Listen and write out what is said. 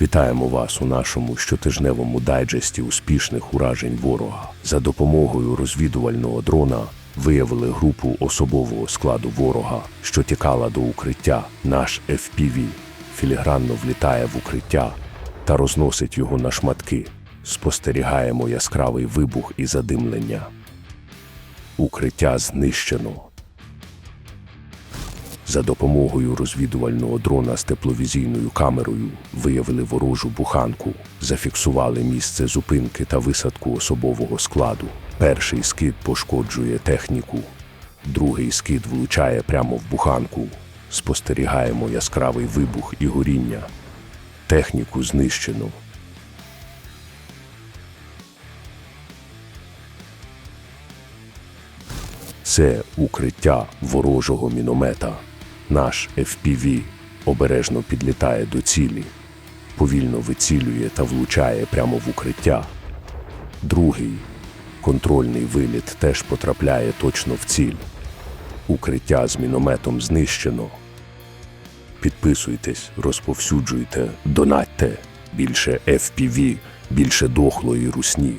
Вітаємо вас у нашому щотижневому дайджесті успішних уражень ворога. За допомогою розвідувального дрона виявили групу особового складу ворога, що тікала до укриття. Наш FPV філігранно влітає в укриття та розносить його на шматки. Спостерігаємо яскравий вибух і задимлення. Укриття знищено. За допомогою розвідувального дрона з тепловізійною камерою виявили ворожу буханку, зафіксували місце зупинки та висадку особового складу. Перший скид пошкоджує техніку, другий скид влучає прямо в буханку. Спостерігаємо яскравий вибух і горіння. Техніку знищено. Це укриття ворожого міномета. Наш FPV обережно підлітає до цілі, повільно вицілює та влучає прямо в укриття. Другий контрольний виліт теж потрапляє точно в ціль. Укриття з мінометом знищено. Підписуйтесь, розповсюджуйте, донатьте. Більше FPV, більше дохлої русні.